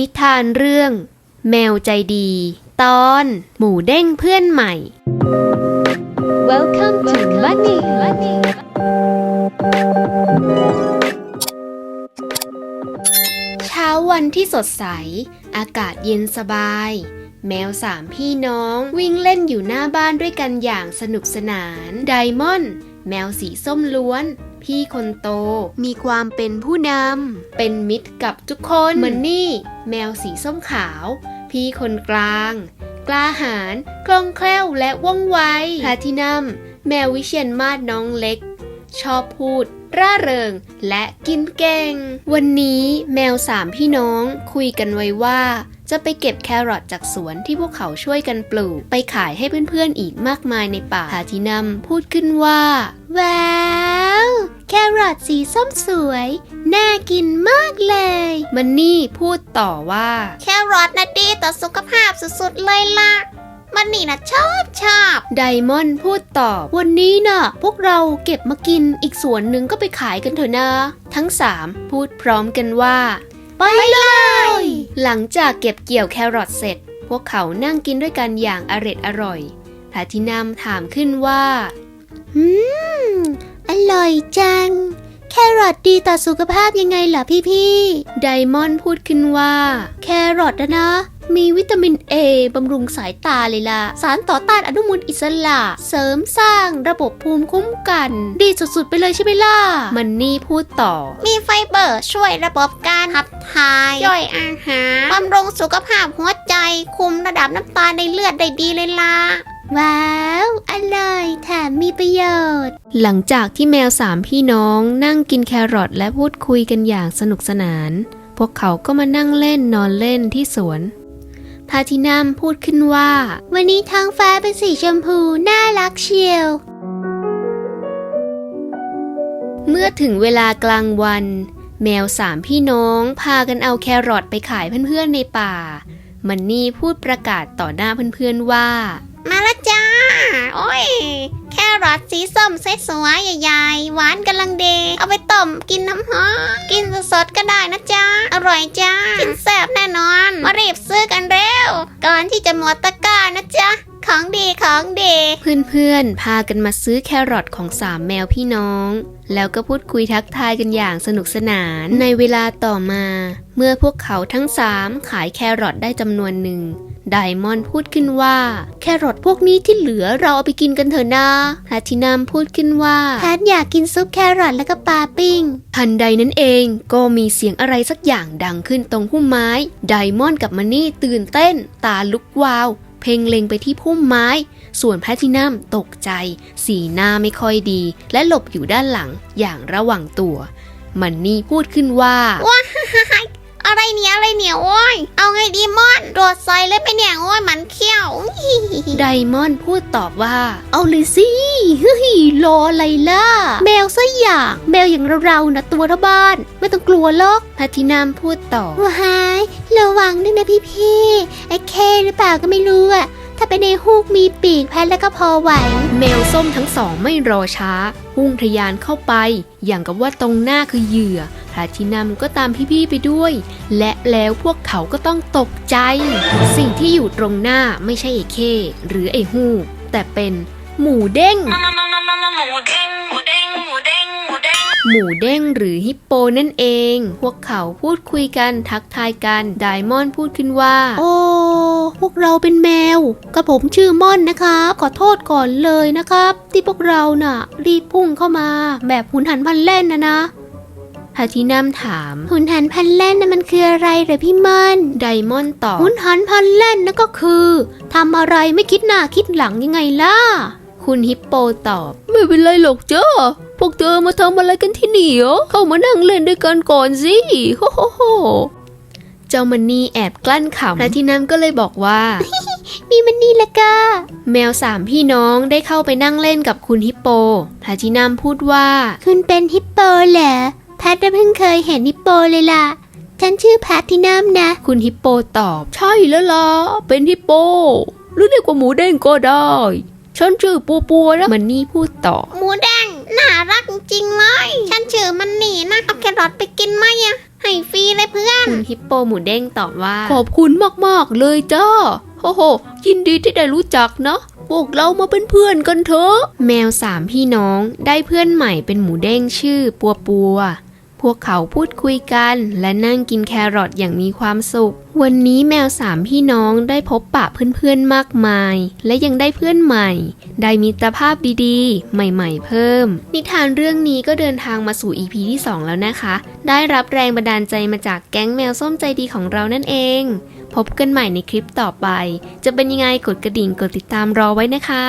นิทานเรื่อง แมวใจดี ตอน หมูเด้งเพื่อนใหม่ Welcome to Money เช้าวันที่สดใส อากาศเย็นสบาย แมวสามพี่น้องวิ่งเล่นอยู่หน้าบ้านด้วยกันอย่างสนุกสนาน ไดมอนด์แมวสีส้มล้วน พี่คนโต มีความเป็นผู้นำ เป็นมิตรกับทุกคนเหมือนนี่ แมวสีส้มขาว พี่คนกลาง กล้าหาญคล่องแคล่วและว่องไวพลาทินัมแมววิเชียนมาศน้องเล็ก ชอบพูด ร่าเริง และกินเก่ง วันนี้แมวสามพี่น้องคุยกันไว้ว่าจะไปเก็บแครอทจากสวนที่พวกเขาช่วยกันปลูก ไปขายให้เพื่อนๆอีกมากมายในป่าพาทินัมพูดขึ้นว่าว้าว แครอทสีส้มสวย น่ากินมากเลย มันนี่พูดต่อว่า แครอทนะดีต่อสุขภาพสุดๆเลยล่ะ มันนี่นะชอบชอบไดมอนด์พูดตอบ วันนี้น่ะ พวกเราเก็บมากินอีกส่วนหนึ่งก็ไปขายกันเถอะนะ ทั้งสามพูดพร้อมกันว่า ไปเลย หลังจากเก็บเกี่ยวแครอทเสร็จ พวกเขานั่งกินด้วยกันอย่างอร็ดอร่อยพาทินัมถามขึ้นว่า อืม อร่อยจัง แครอทดีต่อสุขภาพยังไงเหรอพี่ไดมอนด์พูดขึ้นว่า แครอทนะนะ มีวิตามินเอบำรุงสายตาเลยล่ะ สารต่อต้านอนุมูลอิสระ เสริมสร้างระบบภูมิคุ้มกัน ดีสุดๆไปเลยใช่ไหมล่ะ มันนี่พูดต่อ มีไฟเบอร์ช่วยระบบการขับถ่ายย่อยอาหารบำรุงสุขภาพหัวใจ คุมระดับน้ำตาลในเลือดได้ดีเลยล่ะ ว้าว อร่อยแถมมีประโยชน์ หลังจากที่แมวสามพี่น้องนั่งกินแครอทและพูดคุยกันอย่างสนุกสนาน พวกเขาก็มานั่งเล่นนอนเล่นที่สวนพาทินัมพูดขึ้นว่า วันนี้ท้องฟ้าเป็นสีชมพู น่ารักเชียว เมื่อถึงเวลากลางวัน แมวสามพี่น้องพากันเอาแครอทไปขายเพื่อนๆในป่า มันนี่พูดประกาศต่อหน้าเพื่อนๆว่า มาแล้วจ้า โอ้ย แครอทสีส้มสวยๆใหญ่ๆ หวานกำลังเดเอาไปต้มกินน้ำฮอม กินสดๆก็ได้นะจ้า อร่อยจ้า กินแซ่บแน่นอน มารีบซื้อกันเร็ว ก่อนที่จะหมดตะกร้านะจ๊ะของดีของดีเพื่อนๆ พากันมาซื้อแครอทของสามแมวพี่น้อง แล้วก็พูดคุยทักทายกันอย่างสนุกสนาน ในเวลาต่อมา เมื่อพวกเขาทั้งสามขายแครอทได้จำนวนหนึ่ง ไดมอนด์พูดขึ้นว่า แครอทพวกนี้ที่เหลือเราเอาไปกินกันเถอะนะพลาทินัมพูดขึ้นว่าแพทอยากกินซุปแครอทแล้วก็ปลาปิ้ง ทันใดนั้นเองก็มีเสียงอะไรสักอย่างดังขึ้นตรงพุ่มไม้ ไดมอนด์กับมันนี่ตื่นเต้น ตาลุกวาว เพ่งเล็งไปที่พุ่มไม้ ส่วนแพทินัมตกใจ สีหน้าไม่ค่อยดี และหลบอยู่ด้านหลังอย่างระวังตัว มันนี่พูดขึ้นว่า อะไรเนี่ยอะไรเนี่ยโอ้ย เอาไงดีมอนโดดใส่เลยไปเนี่ยโอ้ยมันเขี้ยวไดมอนด์พูดตอบว่า เอาเลยสิเฮ้ยรออะไรล่ะ แมวซะอย่างแมวอย่างเราๆนะตัวเท่าบ้าน ไม่ต้องกลัวหรอกแพทินัมพูดต่อว้ายระวังด้วยนะพี่พี่ๆไอ้เคหรือเปล่าก็ไม่รู้อะถ้าเป็นในฮูกมีปีกแพทแล้วก็พอไหว แมวส้มทั้งสองไม่รอช้า พุ่งทะยานเข้าไป อย่างกับว่าตรงหน้าคือเหยื่อ พาทินัมก็ตามพี่ๆไปด้วย และแล้วพวกเขาก็ต้องตกใจ สิ่งที่อยู่ตรงหน้าไม่ใช่ไอ้เข้หรือไอ้ฮูกแต่เป็นหมูเด้ง หมูเด้งหมูเด้งหมูเด้งหมูเด้งหมูเด้งหรือฮิปโปนั่นเอง พวกเขาพูดคุยกันทักทายกันไดมอนพูดขึ้นว่า โอ้พวกเราเป็นแมวกระผมชื่อม่อนนะครับขอโทษก่อนเลยนะครับ ที่พวกเราน่ะ รีบพุ่งเข้ามา แบบหุนหันพลันเล่นนะนะาทินัมถาม หุนหันพลันเล่นน่ะมันคืออะไรเหรอพี่ม่อนไดมอนด์ตอบหุนหันพลันเล่นนั่นก็คือทำอะไรไม่คิดหน้าคิดหลังยังไงล่ะ คุณฮิปโปตอบ ไม่เป็นไรหรอกจ้าพวกเธอมาทำอะไรกันที่นี่เหรอเข้ามานั่งเล่นด้วยกันก่อนสิโฮโฮโฮเจ้ามันนี่แอบกลั้นขำพาทินัมก็เลยบอกว่า มีมันนี่ละก็แมวสามพี่น้องได้เข้าไปนั่งเล่นกับคุณฮิปโปพาทินัมพูดว่า คุณเป็นฮิปโปเหรอแพ ทเพิ่งเคยเห็นฮิปโปเลยล่ะ ฉันชื่อแพททินัมนะ คุณฮิปโปตอบ ใช่แล้วล่ะ เป็นฮิปโป หรือเรียกว่าหมูเด้งก็ได้ ฉันชื่อปัวปัวนะมันนี่พูดต่อ หมูแดงน่ารักจริงๆเลย ฉันชื่อมันนี่นะเอาแครอทไปกินไหมอะให้ฟรีเลยเพื่อน คุณฮิปโปหมูเด้งตอบว่า ขอบคุณมากๆเลยจ้าโอ้โหยินดีที่ได้รู้จักนะพวกเรามาเป็นเพื่อนกันเถอะ แมวสามพี่น้องได้เพื่อนใหม่เป็นหมูเด้งชื่อปัวปัว พวกเขาพูดคุยกันและนั่งกินแครอทอย่างมีความสุข วันนี้แมวสามพี่น้องได้พบปะเพื่อนๆมากมาย และยังได้เพื่อนใหม่ ได้มิตรภาพดีๆ ใหม่ๆ เพิ่ม นิทานเรื่องนี้ก็เดินทางมาสู่ EP ที่ 2 แล้วนะคะ ได้รับแรงบันดาลใจมาจากแก๊งแมวส้มใจดีของเรานั่นเอง พบกันใหม่ในคลิปต่อไป จะเป็นยังไงกดกระดิ่งกดติดตามรอไว้นะคะ